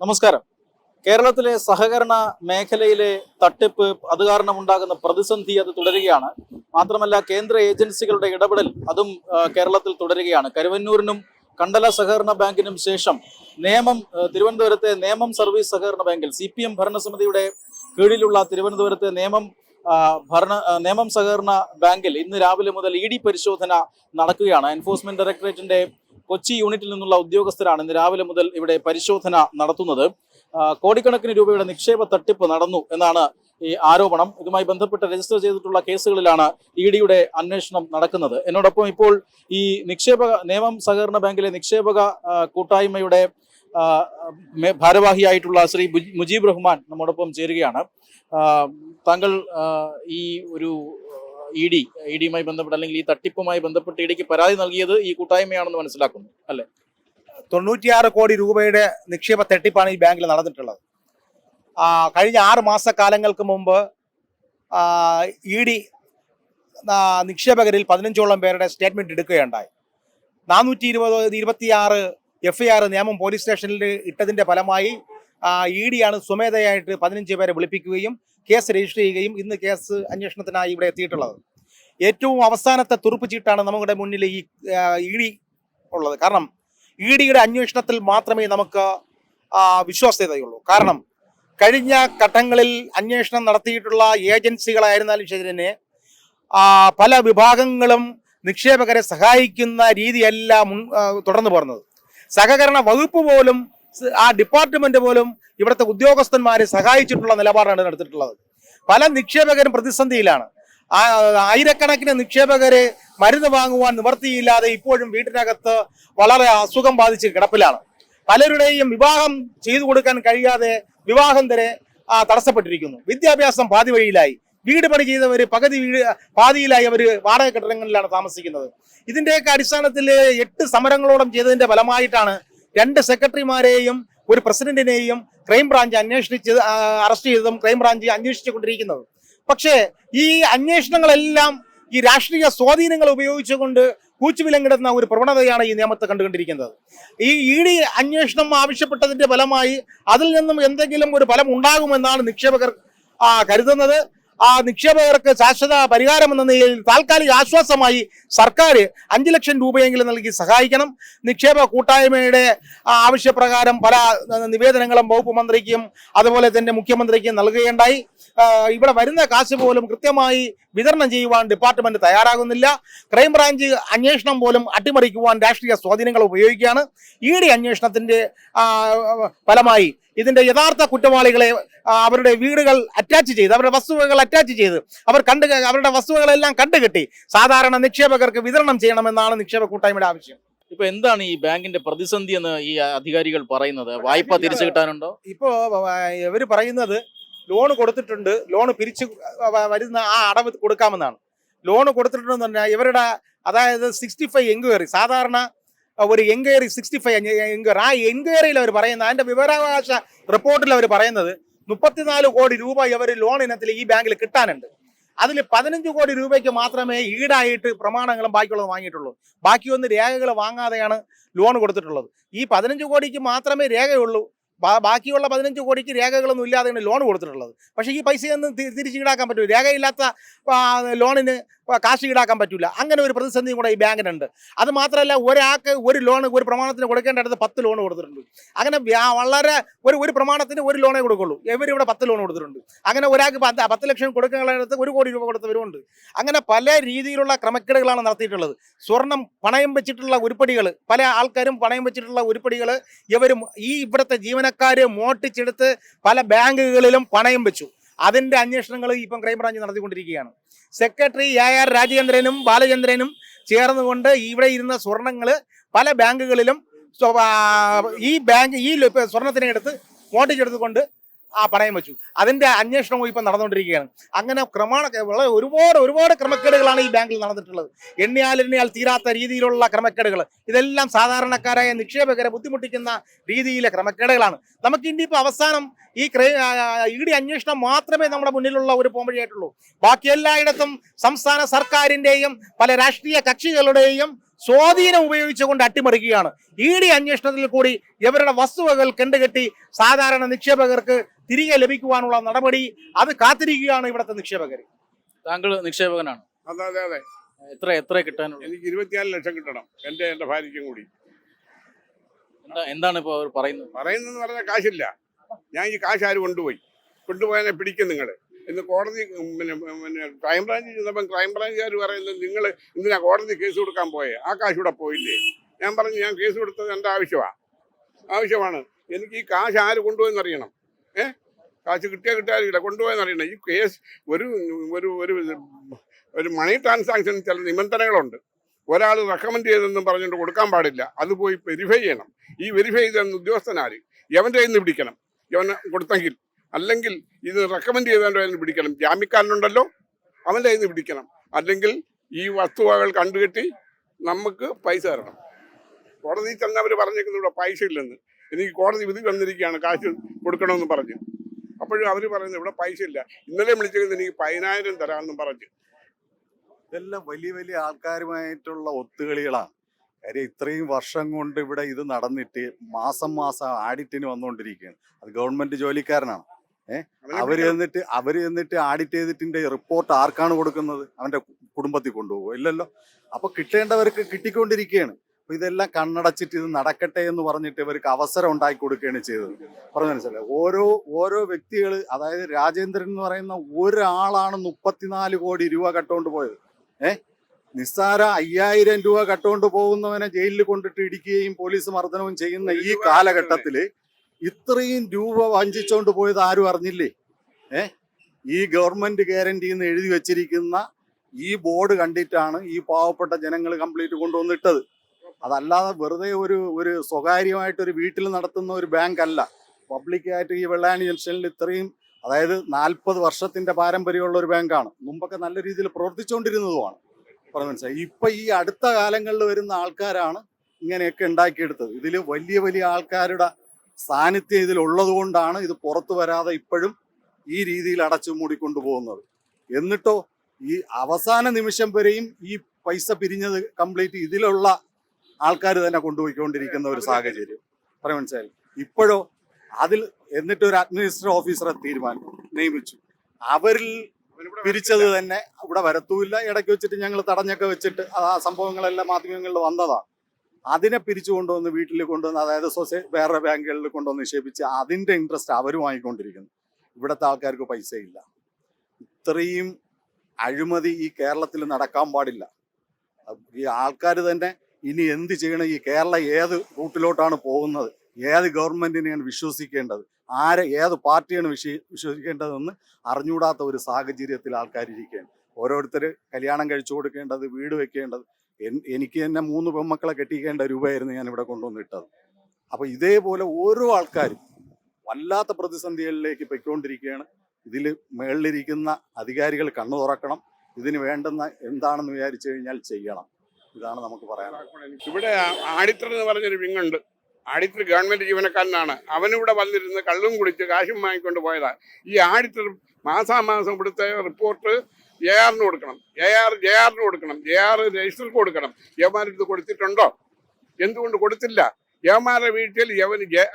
നമസ്കാരം. കേരളത്തിലെ സഹകരണ മേഖലയിലെ തട്ടിപ്പ് അത് കാരണം ഉണ്ടാകുന്ന പ്രതിസന്ധി അത് തുടരുകയാണ്. മാത്രമല്ല കേന്ദ്ര ഏജൻസികളുടെ ഇടപെടൽ അതും കേരളത്തിൽ തുടരുകയാണ്. കരുവന്നൂരിനും കണ്ടല സഹകരണ ബാങ്കിനും ശേഷം നിയമം തിരുവനന്തപുരത്തെ നിയമം സർവീസ് സഹകരണ ബാങ്കിൽ സി പി എം ഭരണസമിതിയുടെ കീഴിലുള്ള തിരുവനന്തപുരത്തെ നിയമം ഭരണ നിയമം സഹകരണ ബാങ്കിൽ ഇന്ന് രാവിലെ മുതൽ ഇ ഡി പരിശോധന നടക്കുകയാണ്. എൻഫോഴ്സ്മെന്റ് ഡയറക്ടറേറ്റിന്റെ കൊച്ചി യൂണിറ്റിൽ നിന്നുള്ള ഉദ്യോഗസ്ഥരാണ് ഇന്ന് രാവിലെ മുതൽ ഇവിടെ പരിശോധന നടത്തുന്നത്. കോടിക്കണക്കിന് രൂപയുടെ നിക്ഷേപ തട്ടിപ്പ് നടന്നു എന്നാണ് ഈ ആരോപണം. ഇതുമായി ബന്ധപ്പെട്ട് രജിസ്റ്റർ ചെയ്തിട്ടുള്ള കേസുകളിലാണ് ഇ ഡിയുടെ അന്വേഷണം നടക്കുന്നത്. എന്നോടൊപ്പം ഇപ്പോൾ ഈ നിക്ഷേപക നിയമം സഹകരണ ബാങ്കിലെ നിക്ഷേപക കൂട്ടായ്മയുടെ ഭാരവാഹിയായിട്ടുള്ള ശ്രീ മുജീബ് റഹ്മാൻ നമ്മോടൊപ്പം ചേരുകയാണ്. താങ്കൾ ഈ ഒരു ഇ ഡി ഇ ഡിയുമായി ബന്ധപ്പെട്ട് അല്ലെങ്കിൽ ഈ തട്ടിപ്പുമായി ബന്ധപ്പെട്ട് ഇ പരാതി നൽകിയത് ഈ കൂട്ടായ്മയാണെന്ന് മനസ്സിലാക്കുന്നു അല്ലെ? തൊണ്ണൂറ്റിയാറ് കോടി രൂപയുടെ നിക്ഷേപ തട്ടിപ്പാണ് ഈ ബാങ്കിൽ നടന്നിട്ടുള്ളത്. കഴിഞ്ഞ ആറ് മാസക്കാലങ്ങൾക്ക് മുമ്പ് ഇ ഡി നിക്ഷേപകരിൽ പതിനഞ്ചോളം പേരുടെ സ്റ്റേറ്റ്മെന്റ് എടുക്കുകയുണ്ടായി. നാനൂറ്റി ഇരുപത് ഇരുപത്തിയാറ് എഫ് ഐ ആർ നിയമം പോലീസ് സ്റ്റേഷനിൽ ഇട്ടതിന്റെ ഫലമായി ഇ ഡിയാണ് സ്വമേധയായിട്ട് പതിനഞ്ച് പേരെ വിളിപ്പിക്കുകയും കേസ് രജിസ്റ്റർ ചെയ്യുകയും ഇന്ന് കേസ് അന്വേഷണത്തിനായി ഇവിടെ എത്തിയിട്ടുള്ളത്. ഏറ്റവും അവസാനത്തെ തുറുപ്പ് ചീട്ടാണ് നമ്മുടെ മുന്നിൽ ഈ ഇ ഡി ഉള്ളത്. കാരണം ഇ ഡിയുടെ അന്വേഷണത്തിൽ മാത്രമേ നമുക്ക് വിശ്വാസ്യതയുള്ളൂ. കാരണം കഴിഞ്ഞ ഘട്ടങ്ങളിൽ അന്വേഷണം നടത്തിയിട്ടുള്ള ഏജൻസികളായിരുന്നാലും ശരി തന്നെ പല വിഭാഗങ്ങളും നിക്ഷേപകരെ സഹായിക്കുന്ന രീതിയല്ല മുൻ തുടർന്നു പോർന്നത് സഹകരണ വകുപ്പ് പോലും ആ ഡിപ്പാർട്ട്മെന്റ് പോലും ഇവിടുത്തെ ഉദ്യോഗസ്ഥന്മാരെ സഹായിച്ചിട്ടുള്ള നിലപാടാണ് എടുത്തിട്ടുള്ളത്. പല നിക്ഷേപകരും പ്രതിസന്ധിയിലാണ്. ആയിരക്കണക്കിന് നിക്ഷേപകരെ മരുന്ന് വാങ്ങുവാൻ നിവർത്തിയില്ലാതെ ഇപ്പോഴും വീട്ടിനകത്ത് വളരെ അസുഖം ബാധിച്ച് കിടപ്പിലാണ്. പലരുടെയും വിവാഹം ചെയ്തു കൊടുക്കാൻ കഴിയാതെ വിവാഹം വരെ തടസ്സപ്പെട്ടിരിക്കുന്നു. വിദ്യാഭ്യാസം പാതി വഴിയിലായി. വീട് പണി ചെയ്തവർ പകുതി വീട് പാതിയിലായി അവർ വാടക കെട്ടിടങ്ങളിലാണ് താമസിക്കുന്നത്. ഇതിന്റെയൊക്കെ അടിസ്ഥാനത്തിൽ എട്ട് സമരങ്ങളോളം ചെയ്തതിന്റെ ഫലമായിട്ടാണ് രണ്ട് സെക്രട്ടറിമാരെയും ഒരു പ്രസിഡന്റിനെയും ക്രൈംബ്രാഞ്ച് അന്വേഷിച്ച് അറസ്റ്റ് ചെയ്തതും ക്രൈംബ്രാഞ്ച് അന്വേഷിച്ചു കൊണ്ടിരിക്കുന്നത് പക്ഷേ ഈ അന്വേഷണങ്ങളെല്ലാം ഈ രാഷ്ട്രീയ സ്വാധീനങ്ങൾ ഉപയോഗിച്ചുകൊണ്ട് കൂച്ചുവിലങ്ങിടുന്ന ഒരു പ്രവണതയാണ് ഈ നിയമത്തെ കണ്ടുകൊണ്ടിരിക്കുന്നത്. ഈ ഇ ഡി അന്വേഷണം ആവശ്യപ്പെട്ടതിന്റെ ഫലമായി അതിൽ നിന്നും എന്തെങ്കിലും ഒരു ഫലം ഉണ്ടാകുമെന്നാണ് നിക്ഷേപകർ കരുതുന്നത്. ആ നിക്ഷേപകർക്ക് ശാശ്വത പരിഹാരം എന്ന നിലയിൽ താൽക്കാലിക ആശ്വാസമായി സർക്കാർ അഞ്ച് ലക്ഷം രൂപയെങ്കിലും നൽകി സഹായിക്കണം. നിക്ഷേപ കൂട്ടായ്മയുടെ ആവശ്യപ്രകാരം പല നിവേദനങ്ങളും വകുപ്പ് മന്ത്രിക്കും അതുപോലെ തന്നെ മുഖ്യമന്ത്രിക്കും നൽകുകയുണ്ടായി. ഇവിടെ വരുന്ന കാശ് പോലും കൃത്യമായി വിതരണം ചെയ്യുവാൻ ഡിപ്പാർട്ട്മെന്റ് തയ്യാറാകുന്നില്ല. ക്രൈംബ്രാഞ്ച് അന്വേഷണം പോലും അട്ടിമറിക്കുവാൻ രാഷ്ട്രീയ സ്വാധീനങ്ങൾ ഉപയോഗിക്കുകയാണ്. ഇ ഡി അന്വേഷണത്തിന്റെ ഫലമായി ഇതിന്റെ യഥാർത്ഥ കുറ്റവാളികളെ അവരുടെ വീടുകൾ അറ്റാച്ച് ചെയ്ത് അവരുടെ വസ്തുവകൾ അറ്റാച്ച് ചെയ്ത് അവർ കണ്ട് അവരുടെ വസ്തുവകളെല്ലാം കണ്ടുകെട്ടി സാധാരണ നിക്ഷേപകർക്ക് വിതരണം ചെയ്യണമെന്നാണ് നിക്ഷേപ കൂട്ടായ്മയുടെ ആവശ്യം. ഇപ്പൊ എന്താണ് ഈ ബാങ്കിന്റെ പ്രതിസന്ധി എന്ന് ഈ അധികാരികൾ പറയുന്നത്? വായ്പ തിരിച്ചു കിട്ടാനുണ്ടോ? ഇപ്പോ ഇവർ പറയുന്നത് ലോൺ കൊടുത്തിട്ടുണ്ട് ലോൺ പിരിച്ചു വരുന്ന ആ അടവ് കൊടുക്കാമെന്നാണ്. ലോൺ കൊടുത്തിട്ടുണ്ടെന്ന് പറഞ്ഞാൽ ഇവരുടെ അതായത് സിക്സ്റ്റി ഫൈവ് എൻക്വയറി സാധാരണ ഒരു എൻക്വയറി സിക്സ്റ്റി ഫൈവ് എൻക്വയറി ആ എൻക്വയറിയിൽ അവർ പറയുന്നത് അതിന്റെ വിവരാവകാശ റിപ്പോർട്ടിൽ അവർ പറയുന്നത് മുപ്പത്തിനാല് കോടി രൂപ ഇവർ ലോൺ ഇനത്തിൽ ഈ ബാങ്കിൽ കിട്ടാനുണ്ട്. അതിൽ പതിനഞ്ച് കോടി രൂപയ്ക്ക് മാത്രമേ ഈടായിട്ട് പ്രമാണങ്ങളും ബാക്കിയുള്ളത് വാങ്ങിയിട്ടുള്ളൂ. ബാക്കിയൊന്ന് രേഖകൾ വാങ്ങാതെയാണ് ലോൺ കൊടുത്തിട്ടുള്ളത്. ഈ പതിനഞ്ച് കോടിക്ക് മാത്രമേ രേഖയുള്ളൂ. ബാക്കിയുള്ള പതിനഞ്ച് കോടിക്ക് രേഖകളൊന്നും ഇല്ലാതെയാണ് ലോൺ കൊടുത്തിട്ടുള്ളത്. പക്ഷേ ഈ പൈസയൊന്നും തിരിച്ചു തിരിച്ച് ഈടാക്കാൻ പറ്റില്ല രേഖയില്ലാത്ത ലോണിന് കാശ് ഈടാക്കാൻ പറ്റില്ല അങ്ങനെ ഒരു പ്രതിസന്ധിയും കൂടെ ഈ ബാങ്കിനുണ്ട്. അത് മാത്രമല്ല ഒരാൾക്ക് ഒരു ലോണ് ഒരു പ്രമാണത്തിന് കൊടുക്കേണ്ട അടുത്ത് പത്ത് ലോൺ കൊടുത്തിട്ടുണ്ട്. അങ്ങനെ വളരെ ഒരു ഒരു പ്രമാണത്തിന് ഒരു ലോണേ കൊടുക്കുള്ളൂ. ഇവരിവിടെ പത്ത് ലോൺ കൊടുത്തിട്ടുണ്ട്. അങ്ങനെ ഒരാൾക്ക് പത്ത് പത്ത് ലക്ഷം കൊടുക്കാനുള്ളടത്ത് ഒരു കോടി രൂപ കൊടുത്തവരുമുണ്ട്. അങ്ങനെ പല രീതിയിലുള്ള ക്രമക്കേടുകളാണ് നടത്തിയിട്ടുള്ളത്. സ്വർണം പണയം വെച്ചിട്ടുള്ള ഉരുപ്പടികൾ പല ആൾക്കാരും പണയം വെച്ചിട്ടുള്ള ഉരുപ്പടികൾ ഇവരും ഈ ഇവിടുത്തെ ജീവനക്കാരെ മോട്ടിച്ചെടുത്ത് പല ബാങ്കുകളിലും പണയം വെച്ചു. അതിന്റെ അന്വേഷണങ്ങൾ ഇപ്പം ക്രൈംബ്രാഞ്ച് നടത്തിക്കൊണ്ടിരിക്കുകയാണ്. സെക്രട്ടറി എ ആർ രാജേന്ദ്രനും ബാലചന്ദ്രനും ചേർന്നുകൊണ്ട് ഇവിടെ ഇരുന്ന സ്വർണങ്ങൾ പല ബാങ്കുകളിലും ഈ ബാങ്ക് ഈ സ്വർണത്തിനെ എടുത്ത് മോട്ടിച്ചെടുത്തുകൊണ്ട് ആ പണയം വെച്ചു. അതിന്റെ അന്വേഷണവും ഇപ്പം നടന്നുകൊണ്ടിരിക്കുകയാണ്. അങ്ങനെ ക്രമാണ ഒരുപാട് ഒരുപാട് ക്രമക്കേടുകളാണ് ഈ ബാങ്കിൽ നടന്നിട്ടുള്ളത്. എണ്ണിയാൽ തീരാത്ത രീതിയിലുള്ള ക്രമക്കേടുകൾ. ഇതെല്ലാം സാധാരണക്കാരായ നിക്ഷേപകരെ ബുദ്ധിമുട്ടിക്കുന്ന രീതിയിലെ ക്രമക്കേടുകളാണ്. നമുക്ക് ഇനിയിപ്പോൾ അവസാനം ഈ ഇ ഡി അന്വേഷണം മാത്രമേ നമ്മുടെ മുന്നിലുള്ള ഒരു പോംവഴിയായിട്ടുള്ളൂ ബാക്കി എല്ലായിടത്തും സംസ്ഥാന സർക്കാരിന്റെയും പല രാഷ്ട്രീയ കക്ഷികളുടെയും സ്വാധീനം ഉപയോഗിച്ചുകൊണ്ട് അട്ടിമറിക്കുകയാണ്. ഇ ഡി അന്വേഷണത്തിൽ കൂടി ഇവരുടെ വസ്തുവകൾ കണ്ടുകെട്ടി സാധാരണ നിക്ഷേപകർക്ക് തിരികെ ലഭിക്കുവാനുള്ള നടപടി അത് കാത്തിരിക്കുകയാണ് ഇവിടുത്തെ നിക്ഷേപകർ താങ്കൾ നിക്ഷേപകനാണ്. അതെ അതെ അതെ. എത്ര എത്ര കിട്ടാൻ എനിക്ക് ഇരുപത്തിനാല് ലക്ഷം കിട്ടണം. എന്റെ എന്റെ ഭാര്യയ്ക്കും കൂടി. എന്താ എന്താണ് ഇപ്പോൾ അവർ പറയുന്നത്? പറയുന്നതെന്ന് പറഞ്ഞാൽ കാശില്ല. ഞാൻ ഈ കാശ് ആര് കൊണ്ടുപോയി? കൊണ്ടുപോയതിനെ പിടിക്കും നിങ്ങൾ ഇന്ന് കോടതി പിന്നെ പിന്നെ ക്രൈംബ്രാഞ്ചിൽ ചെന്നപ്പം ക്രൈംബ്രാഞ്ചുകാർ പറയുന്നത് നിങ്ങൾ എന്തിനാ കോടതി കേസ് കൊടുക്കാൻ പോയേ? ആ കാശ് ഇവിടെ പോയില്ലേ? ഞാൻ പറഞ്ഞു ഞാൻ കേസ് കൊടുത്തത് എന്റെ ആവശ്യമാണ് ആവശ്യമാണ്. എനിക്ക് ഈ കാശ് ആര് കൊണ്ടുപോയെന്ന് അറിയണം ഏ? കാശ് കിട്ടിയാൽ കിട്ടാറില്ല കൊണ്ടുപോയെന്ന് അറിയണം ഈ കേസ് ഒരു ഒരു ഒരു ഒരു മണി ട്രാൻസാക്ഷൻ ചില നിബന്ധനകളുണ്ട്. ഒരാൾ റെക്കമെൻഡ് ചെയ്തെന്നും പറഞ്ഞുകൊണ്ട് കൊടുക്കാൻ പാടില്ല. അത് പോയി വെരിഫൈ ചെയ്യണം. ഈ വെരിഫൈ ചെയ്തെന്ന് ഉദ്യോഗസ്ഥനാര് എവന്റെ കയ്യിൽ നിന്ന് പിടിക്കണം? ഇവൻ കൊടുത്തെങ്കിൽ? അല്ലെങ്കിൽ ഇത് റെക്കമെൻഡ് ചെയ്തവന്റെ കയ്യിൽ നിന്ന് പിടിക്കണം. ജാമ്യക്കാരനുണ്ടല്ലോ അവന്റെ കയ്യിൽ നിന്ന് പിടിക്കണം. അല്ലെങ്കിൽ ഈ വസ്തുവകൾ കണ്ടുകെട്ടി നമുക്ക് പൈസ തരണം. കോടതി ചെന്നവർ പറഞ്ഞേക്കുന്നു ഇവിടെ പൈസ ഇല്ലെന്ന്. എനിക്ക് കോടതി വിധി വന്നിരിക്കുകയാണ് കാശ് കൊടുക്കണമെന്ന് പറഞ്ഞു. അപ്പോഴും അവർ പറയുന്നത് ഇവിടെ പൈസ ഇല്ല. ഇന്നലെ വിളിച്ചത് എനിക്ക് പതിനായിരം തരാമെന്നും പറഞ്ഞു. ഇതെല്ലാം വലിയ വലിയ ആൾക്കാരുമായിട്ടുള്ള ഒത്തുകളികളാണ്. കാര്യം ഇത്രയും വർഷം കൊണ്ട് ഇവിടെ ഇത് നടന്നിട്ട് മാസം മാസം ആഡിറ്റിന് വന്നുകൊണ്ടിരിക്കുകയാണ്. അത് ഗവൺമെന്റ് ജോലിക്കാരനാണ്. ഏഹ് അവർ എന്നിട്ട് അവർ എന്നിട്ട് ആഡിറ്റ് ചെയ്തിട്ടിന്റെ റിപ്പോർട്ട് ആർക്കാണ് കൊടുക്കുന്നത്? അവന്റെ കുടുംബത്തിൽ കൊണ്ടുപോകും ഇല്ലല്ലോ. അപ്പൊ കിട്ടേണ്ടവർക്ക് കിട്ടിക്കൊണ്ടിരിക്കുകയാണ്. അപ്പൊ ഇതെല്ലാം കണ്ണടച്ചിട്ട് ഇത് നടക്കട്ടെ എന്ന് പറഞ്ഞിട്ട് ഇവർക്ക് അവസരം ഉണ്ടാക്കി കൊടുക്കുകയാണ് ചെയ്തത്. പറഞ്ഞു മനസ്സിലായി? ഓരോ ഓരോ വ്യക്തികൾ അതായത് രാജേന്ദ്രൻ എന്ന് പറയുന്ന ഒരാളാണ് മുപ്പത്തിനാല് കോടി രൂപ കട്ടുകൊണ്ട് പോയത്. ഏ? നിസ്സാര അയ്യായിരം രൂപ കട്ടുകൊണ്ട് പോകുന്നവനെ ജയിലിൽ കൊണ്ടിട്ട് ഇടിക്കുകയും പോലീസ് മർദ്ദനവും ചെയ്യുന്ന ഈ കാലഘട്ടത്തിൽ ഇത്രയും രൂപ വഞ്ചിച്ചോണ്ട് പോയത് ആരും അറിഞ്ഞില്ലേ? ഏ? ഈ ഗവൺമെന്റ് ഗ്യാരണ്ടി എന്ന് എഴുതി വെച്ചിരിക്കുന്ന ഈ ബോർഡ് കണ്ടിട്ടാണ് ഈ പാവപ്പെട്ട ജനങ്ങൾ കംപ്ലീറ്റ് കൊണ്ടുവന്നിട്ടത്. അതല്ലാതെ വെറുതെ ഒരു ഒരു സ്വകാര്യമായിട്ട് ഒരു വീട്ടിൽ നടത്തുന്ന ഒരു ബാങ്ക് അല്ല പബ്ലിക്കായിട്ട് ഈ വെള്ളായണി ജംഗ്ഷനിൽ ഇത്രയും അതായത് നാൽപ്പത് വർഷത്തിന്റെ പാരമ്പര്യമുള്ള ഒരു ബാങ്കാണ്. മുമ്പൊക്കെ നല്ല രീതിയിൽ പ്രവർത്തിച്ചുകൊണ്ടിരുന്നതുമാണ്. പറഞ്ഞു മനസ്സിലായി? ഇപ്പൊ ഈ അടുത്ത കാലങ്ങളിൽ വരുന്ന ആൾക്കാരാണ് ഇങ്ങനെയൊക്കെ ഉണ്ടാക്കിയെടുത്തത്. ഇതിൽ വലിയ വലിയ ആൾക്കാരുടെ സാന്നിധ്യം ഇതിലുള്ളത് കൊണ്ടാണ് ഇത് പുറത്തു വരാതെ ഇപ്പോഴും ഈ രീതിയിൽ അടച്ചു മൂടിക്കൊണ്ടു പോകുന്നത്. എന്നിട്ടോ ഈ അവസാന നിമിഷം വരെയും ഈ പൈസ പിരിഞ്ഞത് കംപ്ലീറ്റ് ഇതിലുള്ള ആൾക്കാർ തന്നെ കൊണ്ടുപോയിക്കൊണ്ടിരിക്കുന്ന ഒരു സാഹചര്യം. പറയാൻ മനസ്സിലായി ഇപ്പോഴോ അതിൽ എന്നിട്ട് ഒരു അഡ്മിനിസ്ട്രേറ്റീവ് ഓഫീസറെ തീരുമാനം നിയമിച്ചു. അവരിൽ പിരിച്ചത് തന്നെ ഇവിടെ വരത്തുമില്ല ഇടയ്ക്ക് വെച്ചിട്ട് ഞങ്ങൾ തടഞ്ഞൊക്കെ വെച്ചിട്ട് ആ സംഭവങ്ങളെല്ലാം മാധ്യമങ്ങളിൽ വന്നതാണ്. അതിനെ പിരിച്ചു കൊണ്ടുവന്ന് വീട്ടിൽ കൊണ്ടുവന്ന് അതായത് സൊസൈ വേറെ ബാങ്കുകളിൽ കൊണ്ടുവന്ന് നിക്ഷേപിച്ച് അതിന്റെ ഇൻട്രസ്റ്റ് അവർ വാങ്ങിക്കൊണ്ടിരിക്കുന്നു. ഇവിടുത്തെ ആൾക്കാർക്ക് പൈസ ഇല്ല ഇത്രയും അഴിമതി ഈ കേരളത്തിൽ നടക്കാൻ പാടില്ല. ഈ ആൾക്കാർ തന്നെ ഇനി എന്ത് ചെയ്യണം? ഈ കേരളം ഏത് റൂട്ടിലോട്ടാണ് പോകുന്നത്? ഏത് ഗവൺമെന്റിനെയാണ് വിശ്വസിക്കേണ്ടത്? ആരെ ഏത് പാർട്ടിയാണ് വിശ്വ വിശ്വസിക്കേണ്ടതെന്ന് അറിഞ്ഞൂടാത്ത ഒരു സാഹചര്യത്തിൽ ആൾക്കാരിരിക്കുകയാണ് ഓരോരുത്തർ കല്യാണം കഴിച്ചു കൊടുക്കേണ്ടത് വീട് വെക്കേണ്ടത്. എനിക്ക് തന്നെ മൂന്ന് പെൺമക്കളെ കെട്ടിക്കേണ്ട രൂപയായിരുന്നു ഞാൻ ഇവിടെ കൊണ്ടുവന്നിട്ടത്. അപ്പൊ ഇതേപോലെ ഓരോ ആൾക്കാരും വല്ലാത്ത പ്രതിസന്ധികളിലേക്ക് പൊയ്ക്കൊണ്ടിരിക്കുകയാണ്. ഇതിൽ മേളിലിരിക്കുന്ന അധികാരികൾ കണ്ണു തുറക്കണം ഇതിന് വേണ്ടുന്ന എന്താണെന്ന് വിചാരിച്ചു കഴിഞ്ഞാൽ ചെയ്യണം. ഇതാണ് നമുക്ക് പറയാനുള്ളത്. ഇവിടെ ആഡിറ്റർ എന്ന് പറഞ്ഞൊരു വിങ്ങുണ്ട്. Auditor government ജീവനക്കാരനാണ്. അവനിവിടെ വന്നിരുന്ന് കള്ളും കുടിച്ച് കാശും വാങ്ങിക്കൊണ്ട് പോയതാ. ഈ ആഡിറ്റർ മാസാമാസം ഇവിടുത്തെ റിപ്പോർട്ട് എ ആറിന് കൊടുക്കണം. എ ആർ ജെ ആറിന് കൊടുക്കണം. ജെ ആർ രജിസ്റ്റർക്ക് കൊടുക്കണം. യവന്മാരിത് കൊടുത്തിട്ടുണ്ടോ? എന്തുകൊണ്ട് കൊടുത്തില്ല? യവന്മാരുടെ വീട്ടിൽ യവന് ജെ-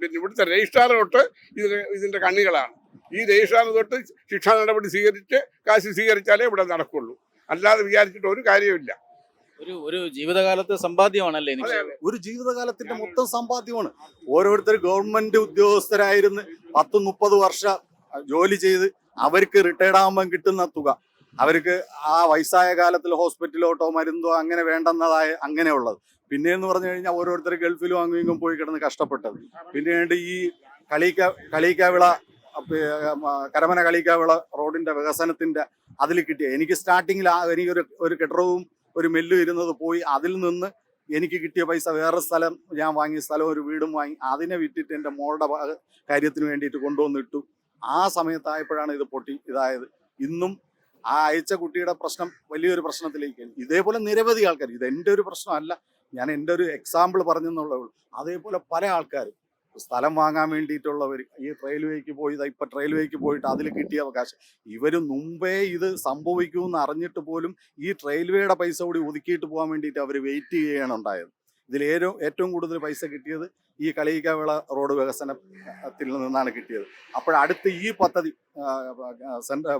പിന്നെ ഇവിടുത്തെ രജിസ്ട്രാർ തൊട്ട് ഇതിന് ഇതിന്റെ കണ്ണികളാണ്. ഈ രജിസ്ട്രാർ തൊട്ട് ശിക്ഷാ നടപടി സ്വീകരിച്ച് കാശ് സ്വീകരിച്ചാലേ ഇവിടെ നടക്കുള്ളൂ. അല്ലാതെ വിചാരിച്ചിട്ട് ഒരു കാര്യമില്ല ഒരു ഒരു ജീവിതകാലത്തെ സമ്പാദ്യമാണല്ലേ എനിക്ക് ഒരു ജീവിതകാലത്തിന്റെ മൊത്തം സമ്പാദ്യമാണ്. ഓരോരുത്തർ ഗവൺമെന്റ് ഉദ്യോഗസ്ഥരായിരുന്ന് പത്ത് മുപ്പത് വർഷം ജോലി ചെയ്ത് അവർക്ക് റിട്ടയർഡ് ആകുമ്പോൾ കിട്ടുന്ന തുക. അവർക്ക് ആ വയസ്സായ കാലത്തിൽ ഹോസ്പിറ്റലോട്ടോ മരുന്നോ അങ്ങനെ വേണ്ടെന്നതായ അങ്ങനെയുള്ളത്. പിന്നെ എന്ന് പറഞ്ഞു കഴിഞ്ഞാൽ ഓരോരുത്തർ ഗൾഫിലും അങ്ങും ഇങ്ങും പോയി കിടന്ന് കഷ്ടപ്പെട്ടത്. പിന്നീട് ഈ കളീക്ക കളീക്കാവിള കരമന കളിക്കാവിള റോഡിന്റെ വികസനത്തിന്റെ അതിൽ കിട്ടിയ എനിക്ക് സ്റ്റാർട്ടിങ്ങിൽ ആ എനിക്കൊരു ഒരു കെട്ടിടവും ഒരു മെല്ലു ഇരുന്നത് പോയി അതിൽ നിന്ന് എനിക്ക് കിട്ടിയ പൈസ വേറെ സ്ഥലം ഞാൻ വാങ്ങി സ്ഥലം ഒരു വീടും വാങ്ങി അതിനെ വിറ്റിട്ട് എന്റെ മോളുടെ കാര്യത്തിന് വേണ്ടിയിട്ട് കൊണ്ടുവന്നിട്ടു. ആ സമയത്തായപ്പോഴാണ് ഇത് പൊട്ടി ഇതായത്. ഇന്നും ആ അയച്ച കുട്ടിയുടെ പ്രശ്നം വലിയൊരു പ്രശ്നത്തിലേക്ക് ഇതേപോലെ നിരവധി ആൾക്കാർ ഇത് എന്റെ ഒരു പ്രശ്നമല്ല ഞാൻ എന്റെ ഒരു എക്സാമ്പിൾ പറഞ്ഞെന്നുള്ളൂ അതേപോലെ പല ആൾക്കാരും സ്ഥലം വാങ്ങാൻ വേണ്ടിയിട്ടുള്ളവർ ഈ റെയിൽവേക്ക് പോയി ഇപ്പൊ റെയിൽവേക്ക് പോയിട്ട് അതിൽ കിട്ടിയ അവകാശം. ഇവർ മുമ്പേ ഇത് സംഭവിക്കുമെന്ന് അറിഞ്ഞിട്ട് പോലും ഈ റെയിൽവേയുടെ പൈസ കൂടി ഒതുക്കിയിട്ട് പോകാൻ വേണ്ടിയിട്ട് അവർ വെയിറ്റ് ചെയ്യുകയാണ് ഉണ്ടായത്. ഇതിൽ ഏറ്റവും ഏറ്റവും കൂടുതൽ പൈസ കിട്ടിയത് ഈ കളിയിക്കാവിള റോഡ് വികസനത്തിൽ നിന്നാണ് കിട്ടിയത്. അപ്പോഴടുത്ത് ഈ പദ്ധതി ആ, ആ, സെൻട്ര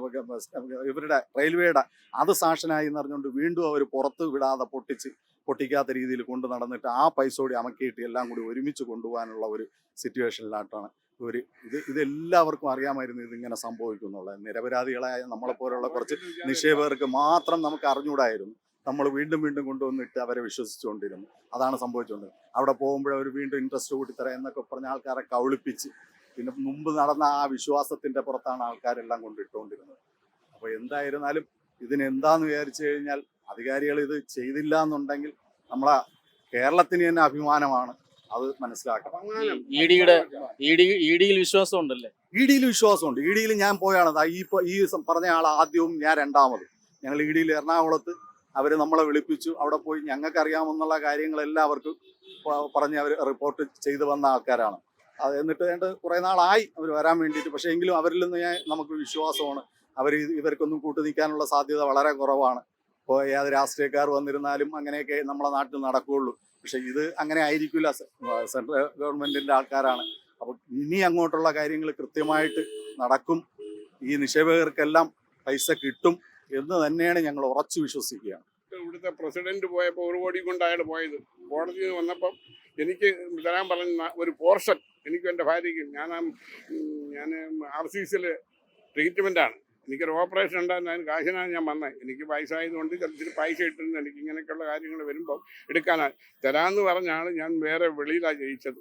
ഇവരുടെ റെയിൽവേയുടെ അത് സാക്ഷനായി എന്നറിഞ്ഞുകൊണ്ട് വീണ്ടും അവർ പുറത്ത് വിടാതെ പൊട്ടിച്ച് പൊട്ടിക്കാത്ത രീതിയിൽ കൊണ്ട് നടന്നിട്ട് ആ പൈസ കൂടി അമക്കിയിട്ട് എല്ലാം കൂടി ഒരുമിച്ച് കൊണ്ടുപോകാനുള്ള ഒരു സിറ്റുവേഷനിലായിട്ടാണ് ഒരു ഇത്. ഇതെല്ലാവർക്കും അറിയാമായിരുന്നു ഇതിങ്ങനെ സംഭവിക്കുന്നുള്ളത് നിരപരാധികളായ നമ്മളെപ്പോലുള്ള കുറച്ച് നിക്ഷേപകർക്ക് മാത്രം നമുക്ക് അറിഞ്ഞുകൂടായിരുന്നു. നമ്മൾ വീണ്ടും വീണ്ടും കൊണ്ടുവന്നിട്ട് അവരെ വിശ്വസിച്ചുകൊണ്ടിരുന്നു. അതാണ് സംഭവിച്ചുകൊണ്ടിരുന്നത്. അവിടെ പോകുമ്പോൾ അവർ വീണ്ടും ഇൻട്രസ്റ്റ് കൂട്ടിത്തരാം എന്നൊക്കെ പറഞ്ഞ ആൾക്കാരെ കൗളിപ്പിച്ച് പിന്നെ മുമ്പ് നടന്ന ആ വിശ്വാസത്തിന്റെ പുറത്താണ് ആൾക്കാരെല്ലാം കൊണ്ടിട്ടുകൊണ്ടിരുന്നത് അപ്പോൾ എന്തായിരുന്നാലും ഇതിന് എന്താന്ന് വിചാരിച്ചു കഴിഞ്ഞാൽ അധികാരികൾ ഇത് ചെയ്തില്ല എന്നുണ്ടെങ്കിൽ നമ്മളെ കേരളത്തിന് തന്നെ അഭിമാനമാണ്. അത് മനസ്സിലാക്കണം. ഇ ഡിയുടെ ഇ ഡി ഡിയിൽ വിശ്വാസം ഉണ്ടല്ലേ? ഇ ഡിയിൽ വിശ്വാസമുണ്ട്. ഇ ഡിയിൽ ഞാൻ പോയാണ്. ഈ ഈ പറഞ്ഞ ആൾ ആദ്യവും ഞാൻ രണ്ടാമത്. ഞങ്ങൾ ഇ ഡിയിൽ എറണാകുളത്ത് അവർ നമ്മളെ വിളിപ്പിച്ചു. അവിടെ പോയി ഞങ്ങൾക്ക് അറിയാമെന്നുള്ള കാര്യങ്ങളെല്ലാം അവർക്ക് പറഞ്ഞ് അവർ റിപ്പോർട്ട് ചെയ്തു വന്ന ആൾക്കാരാണ്. അത് എന്നിട്ട് വേണ്ട കുറേ നാളായി അവർ വരാൻ വേണ്ടിയിട്ട്. പക്ഷേ എങ്കിലും അവരിൽ നിന്ന് ഞാൻ നമുക്ക് വിശ്വാസമാണ്. അവർ ഇവർക്കൊന്നും കൂട്ടു നിൽക്കാനുള്ള സാധ്യത വളരെ കുറവാണ്. ഇപ്പോൾ ഏത് രാഷ്ട്രീയക്കാർ വന്നിരുന്നാലും അങ്ങനെയൊക്കെ നമ്മളെ നാട്ടിൽ നടക്കുകയുള്ളൂ. പക്ഷെ ഇത് അങ്ങനെ ആയിരിക്കില്ല. സെൻട്രൽ ഗവൺമെന്റിന്റെ ആൾക്കാരാണ്. അപ്പോൾ ഇനി അങ്ങോട്ടുള്ള കാര്യങ്ങൾ കൃത്യമായിട്ട് നടക്കും. ഈ നിക്ഷേപകർക്കെല്ലാം പൈസ കിട്ടും എന്ന് തന്നെയാണ് ഞങ്ങൾ ഉറച്ചു വിശ്വസിക്കുകയാണ്. ഇവിടുത്തെ പ്രസിഡന്റ് പോയപ്പോൾ ഒരു കോടി കൊണ്ട് അയാൾ പോയത്. കോടതിയിൽ നിന്ന് വന്നപ്പം എനിക്ക് തരാൻ പറഞ്ഞ ഒരു പോർഷൻ എനിക്കും എന്റെ ഭാര്യയ്ക്കും ഞാൻ ഞാൻ ആർ സി സിയിൽ ട്രീറ്റ്മെന്റാണ് എനിക്കൊരു ഓപ്പറേഷൻ ഉണ്ടായിരുന്നു അതിന് കാശിനാണ് ഞാൻ വന്നത്. എനിക്ക് പൈസ ആയതുകൊണ്ട് ഇച്ചിരി പൈസ ഇട്ടിരുന്നു. എനിക്ക് ഇങ്ങനെയൊക്കെയുള്ള കാര്യങ്ങൾ വരുമ്പോൾ എടുക്കാനാണ്. തരാമെന്ന് പറഞ്ഞാണ് ഞാൻ വേറെ വെളിയിലാണ് ജയിച്ചത്.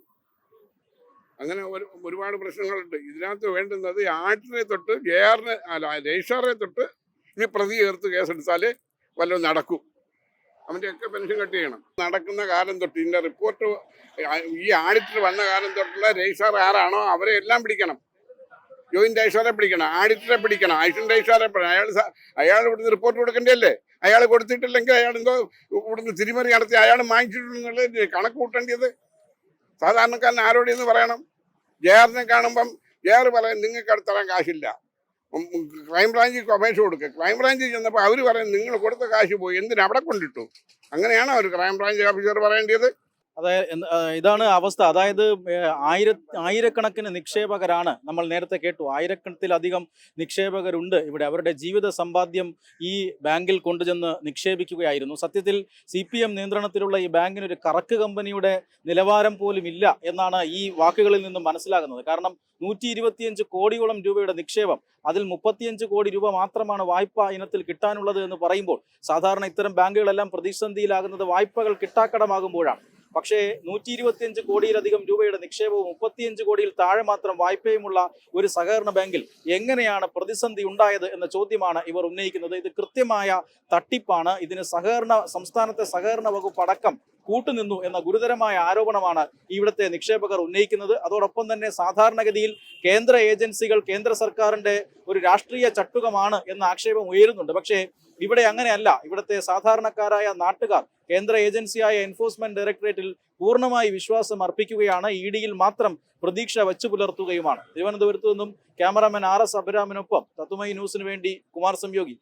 അങ്ങനെ ഒരു ഒരുപാട് പ്രശ്നങ്ങളുണ്ട്. ഇതിനകത്ത് വേണ്ടുന്നത് ആട്ടിനെ തൊട്ട് ജെ ആറിനെ അല്ല രജിസ്ട്രാറെ തൊട്ട് ഇനി പ്രതി ചേർത്ത് കേസെടുത്താലേ വല്ലതും നടക്കും. അവന്റെയൊക്കെ പെൻഷൻ കട്ട് ചെയ്യണം. നടക്കുന്ന കാലം തൊട്ട് ഇതിന്റെ റിപ്പോർട്ട് ഈ ആഡിറ്റർ വന്ന കാലം തൊട്ടുള്ള രജിസ്ട്രാർ ആരാണോ അവരെ എല്ലാം പിടിക്കണം. ജോയിന്റ് ഐഷാറെ പിടിക്കണം ആഡിറ്ററെ പിടിക്കണം അസിസ്റ്റന്റ് ഐഷാറെ അയാൾ അയാൾ ഇവിടുന്ന് റിപ്പോർട്ട് കൊടുക്കേണ്ടതല്ലേ അയാൾ കൊടുത്തിട്ടില്ലെങ്കിൽ അയാൾ എന്തോ ഇവിടുന്ന് തിരിമറി നടത്തി അയാൾ വാങ്ങിച്ചിട്ടുണ്ടെന്നുള്ളത് കണക്ക് കൂട്ടേണ്ടത് സാധാരണക്കാരൻ ആരോട് എന്ന് പറയണം? ജയാറിനെ കാണുമ്പം ജയാർ പറയും നിങ്ങൾക്ക് തരാൻ കാശില്ല. ക്രൈംബ്രാഞ്ചിൽ അപേക്ഷ കൊടുക്കുക ക്രൈംബ്രാഞ്ചിൽ ചെന്നപ്പോൾ അവർ പറയും നിങ്ങൾ കൊടുത്ത കാശ് പോയി എന്തിനാ അവിടെ കൊണ്ടിട്ടു? അങ്ങനെയാണോ ഒരു ക്രൈംബ്രാഞ്ച് ഓഫീസർ പറയേണ്ടത് അതായത് ഇതാണ് അവസ്ഥ. അതായത് ആയിര ആയിരക്കണക്കിന് നിക്ഷേപകരാണ് നമ്മൾ നേരത്തെ കേട്ടു. ആയിരക്കണത്തിലധികം നിക്ഷേപകരുണ്ട് ഇവിടെ. അവരുടെ ജീവിത സമ്പാദ്യം ഈ ബാങ്കിൽ കൊണ്ടുചെന്ന് നിക്ഷേപിക്കുകയായിരുന്നു. സത്യത്തിൽ സി പി എം നിയന്ത്രണത്തിലുള്ള ഈ ബാങ്കിന് ഒരു കറക്ക് കമ്പനിയുടെ നിലവാരം പോലും ഇല്ല എന്നാണ് ഈ വാക്കുകളിൽ നിന്നും മനസ്സിലാകുന്നത്. കാരണം നൂറ്റി ഇരുപത്തിയഞ്ച് കോടിയോളം രൂപയുടെ നിക്ഷേപം അതിൽ മുപ്പത്തിയഞ്ച് കോടി രൂപ മാത്രമാണ് വായ്പ ഇനത്തിൽ കിട്ടാനുള്ളത് എന്ന് പറയുമ്പോൾ സാധാരണ ഇത്തരം ബാങ്കുകളെല്ലാം പ്രതിസന്ധിയിലാകുന്നത് വായ്പകൾ കിട്ടാക്കടമാകുമ്പോഴാണ്. പക്ഷേ നൂറ്റി ഇരുപത്തിയഞ്ച് കോടിയിലധികം രൂപയുടെ നിക്ഷേപവും മുപ്പത്തിയഞ്ച് കോടിയിൽ താഴെ മാത്രം വായ്പയുമുള്ള ഒരു സഹകരണ ബാങ്കിൽ എങ്ങനെയാണ് പ്രതിസന്ധി ഉണ്ടായത് എന്ന ചോദ്യമാണ് ഇവർ ഉന്നയിക്കുന്നത്. ഇത് കൃത്യമായ തട്ടിപ്പാണ്. ഇതിന് സഹകരണ സംസ്ഥാനത്തെ സഹകരണ വകുപ്പ് അടക്കം കൂട്ടുനിന്നു എന്ന ഗുരുതരമായ ആരോപണമാണ് ഇവിടുത്തെ നിക്ഷേപകർ ഉന്നയിക്കുന്നത്. അതോടൊപ്പം തന്നെ സാധാരണഗതിയിൽ കേന്ദ്ര ഏജൻസികൾ കേന്ദ്ര സർക്കാരിന്റെ ഒരു രാഷ്ട്രീയ ചട്ടുകമാണ് എന്ന ആക്ഷേപം ഉയരുന്നുണ്ട്. പക്ഷേ ഇവിടെ അങ്ങനെയല്ല. ഇവിടുത്തെ സാധാരണക്കാരായ നാട്ടുകാർ കേന്ദ്ര ഏജൻസിയായ എൻഫോഴ്സ്മെന്റ് ഡയറക്ടറേറ്റിൽ പൂർണമായി വിശ്വാസം അർപ്പിക്കുകയാണ്. ഇ ഡിയിൽ മാത്രം പ്രതീക്ഷ വച്ചു പുലർത്തുകയുമാണ്. തിരുവനന്തപുരത്ത് നിന്നും ക്യാമറാമാൻ ആർ എസ് അഭിരാമിനൊപ്പം തത്തുമൈ ന്യൂസിന് വേണ്ടി കുമാർ സംയോഗി